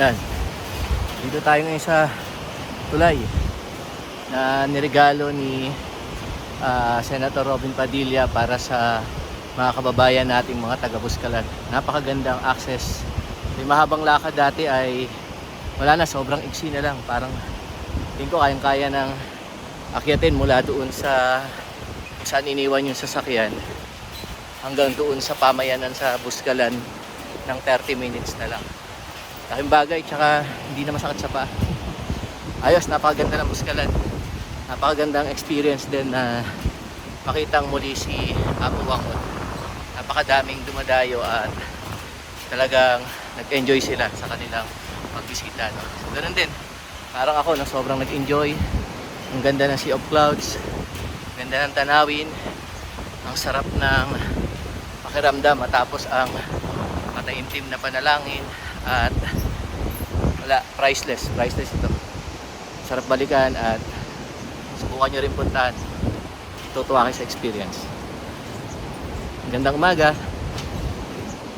Yan. Dito tayo ngayon sa tulay na niregalo ni ah, Senator Robin Padilla para sa mga kababayan nating mga taga Buskalan. Napakagandang access. May mahabang lakad dati ay wala na, sobrang iksi na lang. Parang tingin ko kayang-kaya ng akyatin mula doon sa saan iniwan yung sasakyan hanggang doon sa pamayanan sa Buskalan ng 30 minutes na lang. Laking bagay, tsaka hindi na masakit sa paa. Ayos, napakaganda ng Buskalan. Napakagandang experience din na makitang muli si Apo Wangon. Napakadaming dumadayo at talagang nag-enjoy sila sa kanilang pagbisita. No? So, ganun din. Parang ako na sobrang nag-enjoy. Ang ganda ng Sea of Clouds. Ganda ng tanawin. Ang sarap ng pakiramdam matapos ang mataimtim na panalangin at wala, priceless. Priceless ito. Sarap balikan at subukan nyo rin puntahan. Tutuwa kayo sa experience. Gandang umaga.